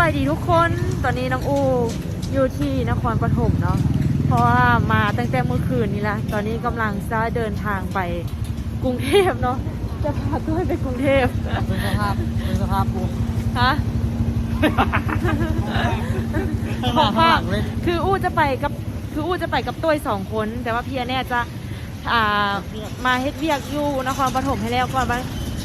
วัสดีทุกคนตอนนี้น้องอูอยู่ที่นครปฐมเนาะเพราะว่ามาตั้งแต่เมื่อคืนนี้ละตอนนี้กำลังจะเดินทางไปกรุงเทพเนาะจะพาตัวไปกรุงเทพเป็นสภาพเป็นสภาพกูฮะข้างหน้าข้างหลังเลยคืออู้จะไปกับคืออู้จะไปกับตัวสองคน แต่ว่าพี่แน่จะอ่ามาเฮ็ดเวียกอยู่นครปฐมให้แล้วก่อนว่า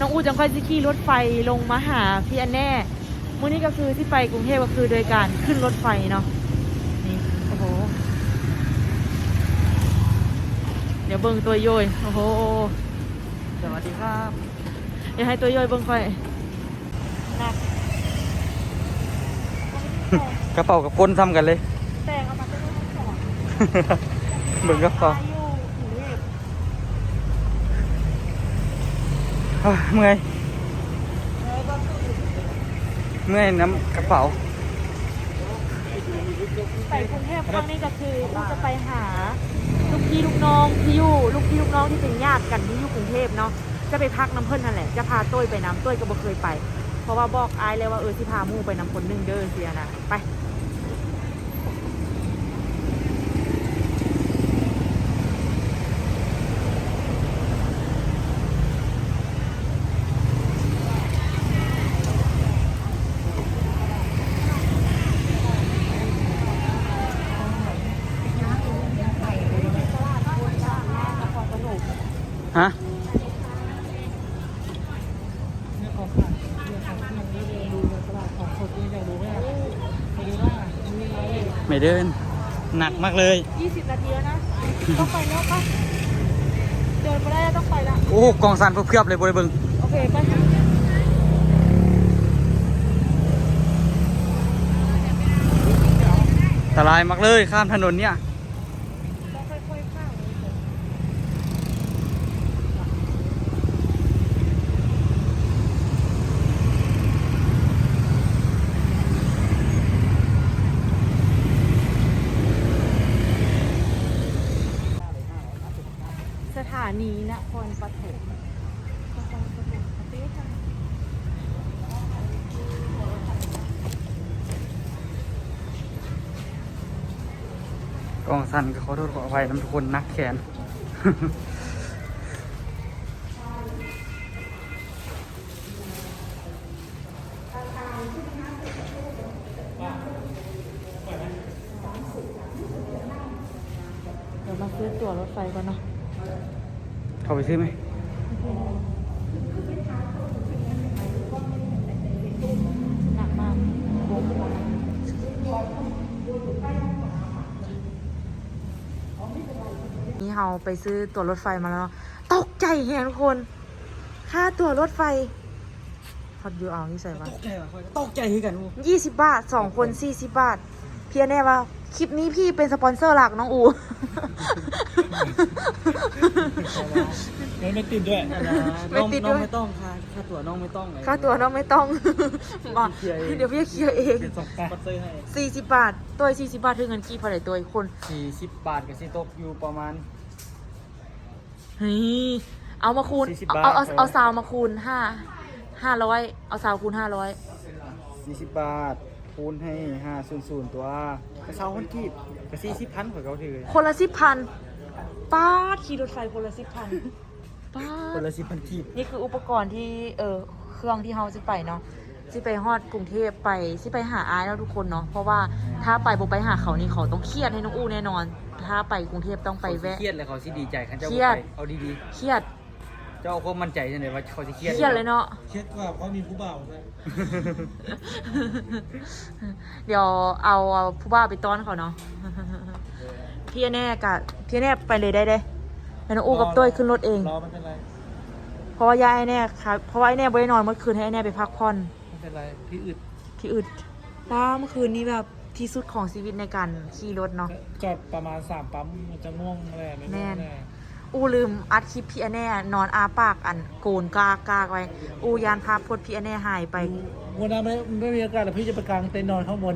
น้องอู้จังค่อยจะขี่รถไฟลงมาหาพี่แน่ มื้อนี้ก็คือที่ไปกรุงเทพก็คือโดยการขึ้นรถไฟเนาะนี่โอ้โหเดี๋ยวเบิ่งตัวโยยโอ้โหสวัสดีครับเดี๋ยวให้ตัวโยยเบิ่งค่อยหนักกระเป๋ากับก้นซ้ำกันเลย แต่งเอามาเป็นรถสองเหมือนกระเป๋าอยู่กรุงเทพเฮ้ยเมื่อย เมื่อยน้ำกระเป๋า ไปกรุงเทพครั้งนี้ก็คือเราจะไปหา ลูกพี่ลูกน้องที่อยู่ลูกพี่ลูกน้องที่เป็นญาติกันที่อยู่กรุงเทพเนาะจะไปพักน้ำเพิ่นนั่นแหละจะพาต้ยไปน้ำต้ยก็บ่เคยไป เพราะว่าบอกอายเลยว่าเออสิพามู่ไปน้ำคนหนึงเด้อเสียนะไปตลาดบ้านคนจ้างแม่นครปฐม ฮะไม่เดิน หนักมากเลย 20 นาทีแล้วนะ ต้องไปแล้วปะเดินมาได้แล้วต้องไปละโอ้กองสันเพียบๆเลยบริเบิงโอเคไปอันตรายมากเลยข้ามถนนเนี่ย ต้องค่อยๆข้าม สถานีนคร ปฐมนครปฐมกองสันก็ขอโทษขออภัยน้ำทุกคนนักแขน เข้าไปซื้อไหมหนักมากนี่เราไปซื้อตั๋วรถไฟมาแล้วเนาะตกใจแฮงทุกคน ค่าตั๋วรถไฟพอดดูเอานี่ใส่ว่าตกใจว่ะตกใจคือกันอูยี่สิบบาทสองคนสี่สิบบาท เพียแน่ว่า คลิปนี้พี่เป็นสปอนเซอร์หลักน้องอู ไม่ไม่ติดด้วยไม่ติดด้วย น้องไม่ต้องค่ะค่าตั๋วน้องไม่ต้องเลยค่าตั๋วน้องไม่ต้องมาเคลียร์เองเดี๋ยวพี่เคลียร์เองเป็นสองปัตเตอร์ให้สี่สิบบาท ตัวสี่สิบบาทถึงเงินกี่พอไหนตัวอีกคนสี่สิบบาทกับสิตกอยู่ประมาณ เฮ้ย เอามาคูณ 40เอาบาท เอาเอาเออเอาซาวมาคูณห้าห้าร้อยเอาซาวคูณห้าร้อยสี่สิบบาทคูณให้ห้าศูนย์ศูนย์ตัวกระเช้าคนกีบกระสี่สิบพันของเขาถือคนละสิบพันป้าดขี่รถไฟคนละสิบพัน ป้าคนดละสิบพันกีบนี่คืออุปกรณ์ที่เออเครื่องที่เฮาสิไปเนาะสิไปฮอดกรุงเทพไปสิไปหาอายแล้วทุกคนเนาะเพราะว่าถ้าไปบ่ไปหาเขานี่เขาต้องเครียดให้น้องอู้แน่นอน ถ้าไปกรุงเทพต้องไปแวะ เครียดเลยเขาสิดีใจคันเจ้าเครียดไปเอาดีเครียดๆ เจ้าเอาความมั่นใจใช่ไหมว่าเขาจะเครียดเครียดเลยเนาะ เครียดกว่าเพราะมีผู้บ่าวด้วยเดี๋ยวเอาเอาผู้บ้าไปต้อนเขาเนาะ พี่แน่กะพี่แน่ไปเลยได้เด้ แล้วน้องอู้กับต้ยขึ้นรถเอง รอไม่เป็นไรเพราะว่ายายไอ้แน่ครับเพราะว่าไอ้แน่บ่ได้นอนเมื่อคืนให้ไอ้แน่ไปพักผ่อน ไม่เป็นไรพี่อึดพี่อึดป้าเมื่อคืนนี้แบบที่สุดของชีวิตในการขี่รถเนาะ จอดประมาณสามปั๊มมันจะง่วงอะไรไม่แน่ง่วงนแน่อู้ลืมอัดคลิปพี่แน่นอนอาปากอันโกนกากากไว้ อู้ยานพาพดพี่แน่หายไป วันนั้นไม่ไม่มีโอกาสแล้วพี่จะไปกางเต็นท์นอนข้างบน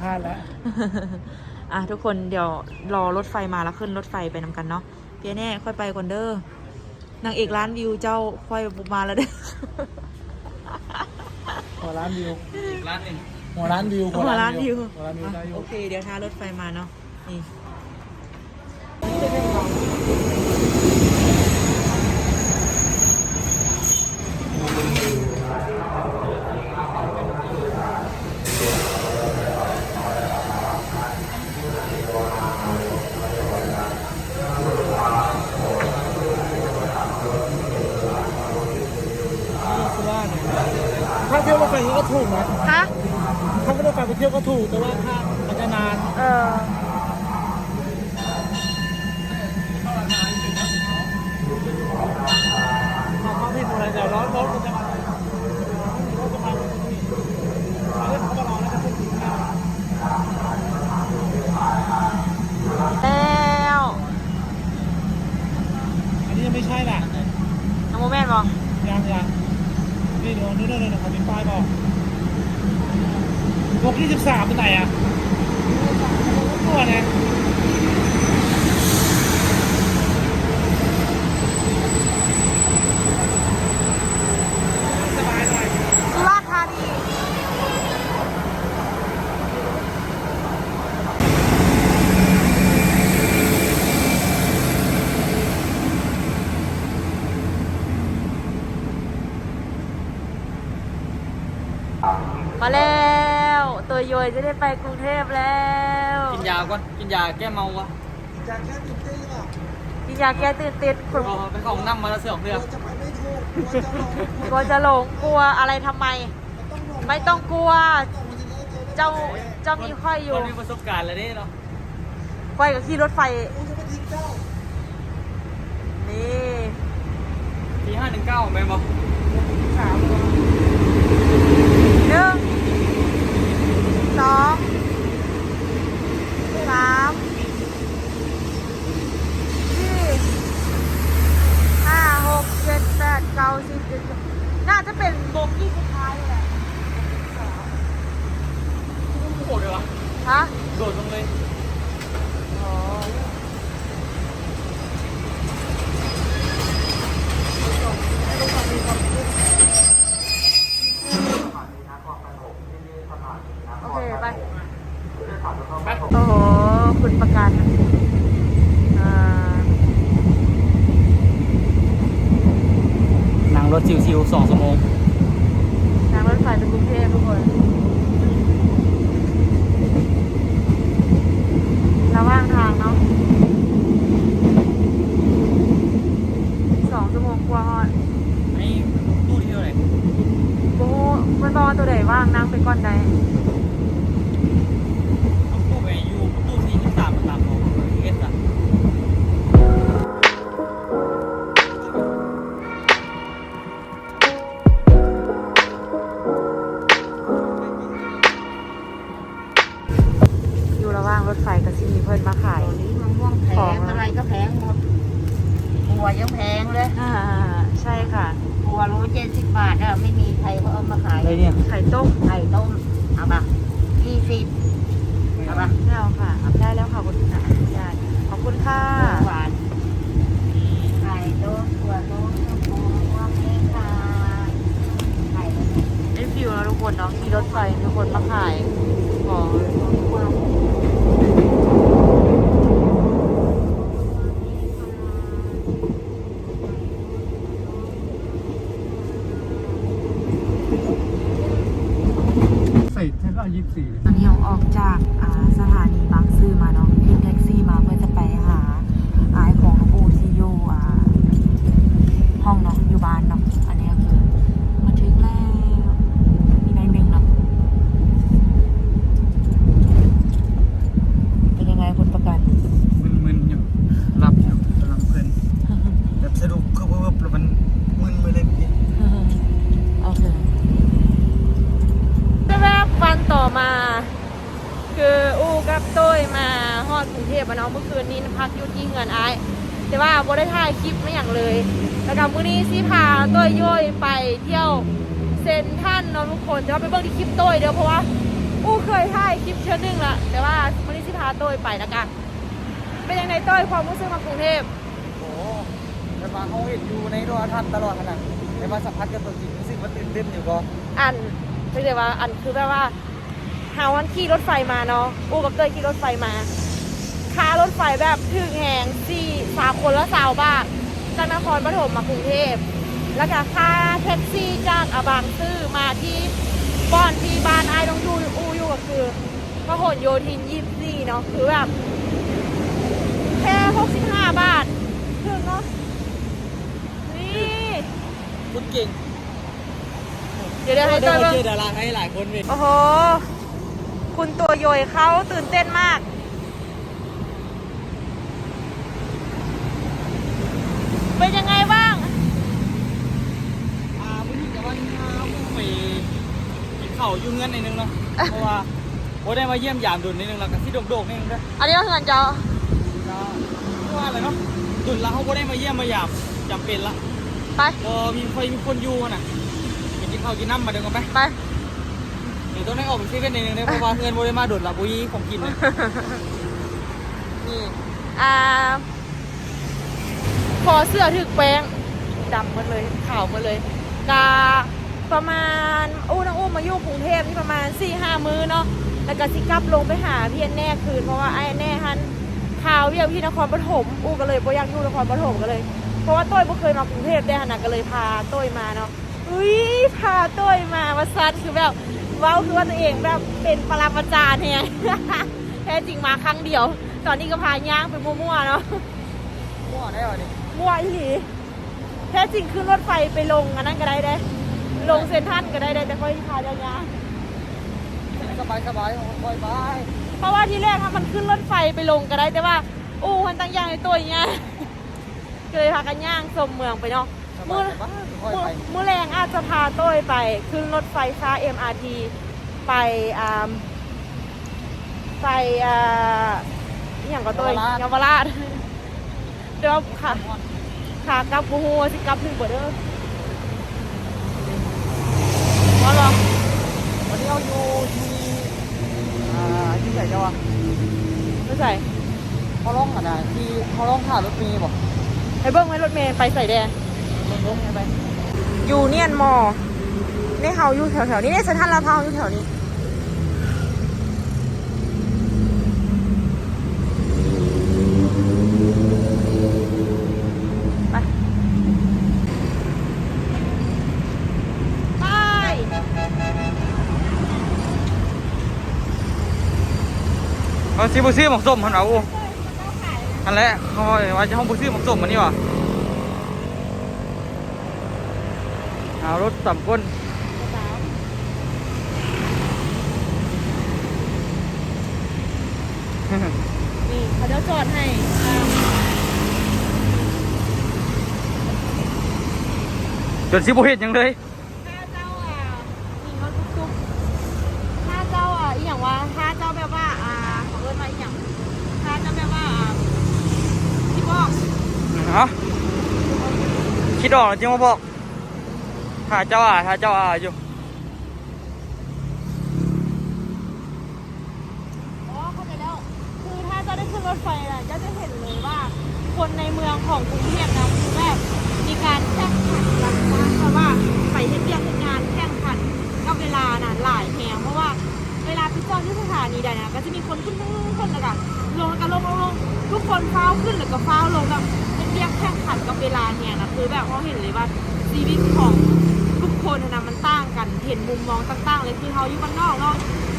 พลาดแล้ว อะทุกคนเดี๋ยวรอรถไฟมาแล้วขึ้นรถไฟไปนำกันเนาะพี่แน่ค่อยไปก่อนเด้อนางเอกร้านวิวเจ้าค่อยบุกมาแล้วเด้อหัวร้านวิวร้านหนึ่งหัวร้านวิวหัวร้านวิวหัวร้านวิวได้อยู่ โอเค เดี๋ยวถ้ารถไฟมาเนาะนี่ ถไฟไปเที่ยวก็ถูก แต่ว่า ที่สิบสามเป็นไหนอะตัวเนี่ย สบายหน่อย สุราษฎร์ธานี มาแล้ว ตัวโยย จะได้ไปกรุงเทพแล้ว กินยาก่อนกินยาแก้เมาวะกินยาแก้ตื่นเต้นคุณพอไปของน้ำมาแล้วเสือกเรือกลัวจะหลงกลัวอะไรทำไมไม่ต้องกลัว เจ้าเจ้ามีค่อยอยู่คนมีประสบการณ์แล้วนี่เนาะค่อยกับขี่รถไฟนี่ปีห้าหนึ่งเก้าแม่บอกหนึ่งส องสามสี่ห้าหกเจ็ดแปดเก้าสิบเอ็ดสิบน่าจะเป็นโบกี้สุดท้ายเลยแหละ โหดเลยวะ ฮะ โดดลงเลย อ๋อโอเค ไป ไป โอ้โห คุณประกันอ่า นั่ง รถชิวๆสองชั่วโมงทางรถไฟไปกรุงเทพทุกคน ระหว่างทางเนาะสองชั่วโมงกว่าฮอดไอ้ตู้ที่เท่าไหร่โอ้มันบอกว่าตัวไหนว่างนั่งไปก่อนได้ นเนาะขี่รถไฟมีคนมาขายของ หวาน ใส่เทปละยี่สิบสี่ ตอนนี้เราออกจากอ่าสถานีบางซื่อมาเนาะขึ้นแท็กซี่มาเพื่อจะไปหาอายของหลวงปู่ที่อยู่อ่าห้องเนาะอยู่บ้านเนาะอันนี้ก็คือมาถึงแล้วมีในหนึ่งเนาะเป็นยังไงคุณประกัน มึนๆอยู่หลับอยู่กำลังเพลินแบบสะดุกคือเพิ่มแล้วมันมึนไปเลยพี่ โอเคจะแวบวันต่อมา คืออู้กับตุ้ยมาฮอดกรุงเทพอะเนาะเมื่อคืนนี้พักอยู่ ที่เงินอายแต่ว่าบ่ได้ถ่ายคลิปไม่อย่างเลย แล้วก็มื้อนี้สิพาตุ้ยโย้ยไปเที่ยวเซนทรันเนาะทุกคนแต่ว่าไปเบิ่งที่คลิปตุ้ยเด้อเพราะว่าอู้เคยถ่ายคลิปเชิญนึงละแต่ว่ามื้อนี้สิพาตุ้ยไปนะกันเป็นยังไงตุ้ยความรู้สึกมากรุงเทพโอ้แต่ว่าเขาเห็นอยู่ในโทรทัศน์ตลอดขนาดแต่ว่าสัมผัสกับตัวจริงรู้สึกว่าตื่นเต้นอยู่ก็อันเรียกได้ว่าอันคือแบบว่าหาวันขี่รถไฟมาเนาะอู้กับเตยขี่รถไฟมา ค่ารถไฟแบบถึงแหงสี่สามคนละสาวบาทจากนครปฐมมากรุงเทพ แล้วก็ค่าแท็กซี่จากอาบางซื่อมาที่บ้านที่บ้านไอ้ายต้องดูอูอยู่ก็คือพหลโยธินยี่สี่เนาะคือแบบแค่หกสิบห้าบาทถึงเนาะนี่คุณเก่งเดี๋ยวเดี๋ยวให้เตยได้เบิ่งเจอดาราให้หลายคนเว้ยโอ้โห คุณตัวโยยเขาตื่นเต้นมาก เป็นยังไงบ้าง อ่าวันนี้จะว่าข้าวไปกินข้าวอยุ่งเงินในดนึงเนาะ เพราะว่าโอ้ได้ มาเยี่ยมยามดุนนิดนึงแล้วก็ที่โดกๆนิดนึงด้วยอันนี้ก็คือเงินเจ้าแล้วว่าอะไรเนาะดุนแล้วเขาก็ได้มาเยี่ยมมายามจำเป็นละไปพอมีใครมีคนอยู่น่ะไปกินข้าวกินน้ำมาเดี๋ยวกันไปไปเดี๋ยวต้องได้ออกไปซื้อกันนิดนึงนะเพราะว่าเงินโบได้มาดุนละบุยของกินเลยนี่อ่าขอเสื้อถึกแป้งดำหมดเลยขาวหมดเลยกาประมาณอู้น้องอู้มาอยู่กรุงเทพนี่ประมาณ4ี่ห้ามื้อเนาะ แล้วก็สิกลับลงไปหาพี่แอนแน่คืนเพราะว่าไอ้แอนแน่ฮันข่าวเวียกที่นครปฐมอู้ก็เลยบ่อยากอยู่นครปฐมก็เลย เพราะว่าต้อยบ่เคยมากรุงเทพได้ขนาดก็เลยพาต้อยมาเนาะอุ้ยพาต้อยมาว่าซันคือแบบเว้าคือว่าตัวเองแบบเป็นปรามาจารย์เนี่ยแท้จริงมาครั้งเดียว ตอนนี้ก็พาย่างไปมั่วๆเนาะมั่วได้เหรอดิมั่วอีหลีแท้จริงขึ้นรถไฟไปลงอันนั้นก็ได้เด้ ลงเซ็นทรัลก็ได้ได้แต่ค่อยพาย่าง สบายสบายบายบายๆเพราะว่าที่แรกอะมันขึ้นรถไฟไปลงก็ได้แต่ว่าอู้มันตั้งย่างในตัวอย่างเงี้ยก็เลยพากันย่างชมเมืองไปเนาะสมืบาอยสบายค่อยมือไปมือแรงอาจจะพาต้อยไป ขึ้นรถไฟฟ้า MRT ไปอ่าไปอ่าอหย่างก็ต้อยเยาวราชเดี๋ยวค่ะขากลับบูฮูว่าสิกลับหนึ่งบ่เด้อว่าหรอวันนี้เราอยู่ ที่อ่าที่ไหนเจ้าวะไม่ใส่เขาร้องอะนะที่เขาร้องข่าวรถเมย์บอกไปเบิ้งไว้รถเมย์ไปใส่แดงลงลงไงไปอยู่เนียนมอนี่เฮาอยู่แถวๆนี้นี่เซ็นทรัลลาดพร้าวอยู่แถวนี้ ไป ไป เขาซื้อบุซื้อหมกส้มมันเอาอันแหละเขาว่าจะห้องบุซื้อหมกส้มมันนี่วะเอารถต่ำก้นนี่เขาจะจอดให้อ่าจนซิบุเห็นยังเลยถ้าเจ้าอะมีรถตุ๊กๆถ้าเจ้าอะอีหยังว่าถ้าเจ้าแบบว่า อ่าขอเอิ้นมาอีหยังถ้าเจ้าแบบว่าอ่าที่บอก ฮะคิดออกแล้วจริงมาบอกถ้าเจ้าอะถ้าเจ้าอะอยู่อ๋อเข้าใจแล้ว คือถ้าเจ้าได้ขึ้นรถไฟน่ะเจ้าจะเห็นเลยว่า คนในเมืองของกรุงเทพนะคือแบบมีการแข่งขันกันนะเพราะว่าไปเฮ็ดเรียกเฮ็ดงานแข่งขันกับเวลาน่ะหลายแหงเพราะว่าเวลาไปจอดที่สถานีใดนะก็จะมีคนขึ้นขึ้นแล้วกันลงแล้วก็ลงลงลงทุกคนฟ้าขึ้นแล้วก็ฟ้าลงแบบ เรียกแข่งขันกับเวลาเนี่ยนะคือแบบเขาเห็นเลยว่าชีวิตของทุกคนนะมันต่างกันเห็นมุมมองต่างๆเลยคือเขาอยู่บ้านนอกเนาะ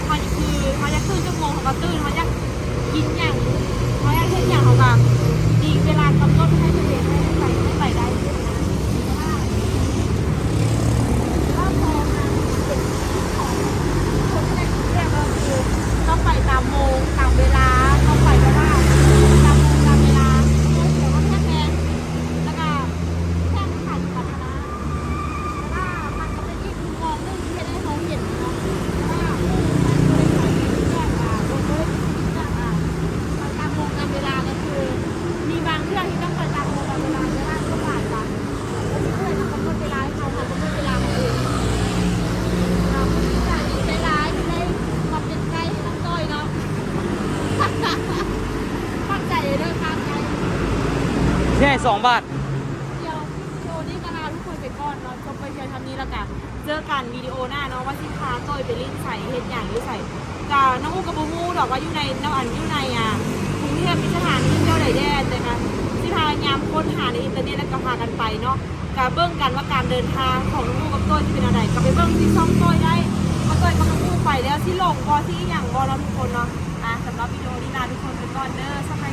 เขาคือเขาอยากตื่นชั่วโมงเขาก็ตื่นเขาอยากกินอย่างเขาอยากเห็นอย่างเขาก็ดีเวลากำหนดให้ตัวเองให้ไปให้ไปได้ถ้าพอมาเป็นของคนที่ในกรุงเทพก็คือต้องไปตามโมงตามเวลาต้องไปแบบว่าตามโมงตามเวลาโมงเดี๋ยวก็แค่แมนแล้วก็แข่งขันกันนะ แต่ว่ามันก็เป็นอีกมุมมองหนึงที่ให้เขาเห็นเนาะว่าเออมันบริษัทที่แยกอ่าลงเลยที่อ่าไปตามวงตามเวลาก็คือ มีบางเรื่องที่ต้องไปตามวงตามเวลาแต่ว่าก็ผ่านวันแล้วนี่ก็เลยต้องกำหนดเวลาให้เขาค่ะกำหนดเวลาของเองเราก็มีการใช้ร้ายไม่ได้ความเป็นใจให้น้องต้อยเนาะ ตั้งใจเลยเด้อตั้งใจ ที่ให้สองบาท เดี๋ยววิดีโอนี้ก็ลาทุกคนไปก่อนเนาะ จบไปเพียงเท่านี้แล้วกันเจอกันวิดีโอหน้าเนาะว่าสิพาต้อย่างหรือใส่กาน้องอูกับบูมูดอกว่าอยู่ในน้องอันอยู่ในอะกรุงเทพมีสถานที่เที่ยวใดแดนแต่กันที่พายามค้นหาในอินเทอร์เน็ตแล้วก็พากันไปเนาะกาเบิ้งกันว่าการเดินทางของน้องอูกับต้อยที่เป็นอะไรก็ไปเบิ้งที่ช่องต้อยได้ว่าต้อยกับน้องอูไปแล้วที่ลงบอที่อย่างบอเราทุกคนเนาะอะสำหรับวิดีโอนี้ลาทุกคนไปก่อนเด้อสบายดี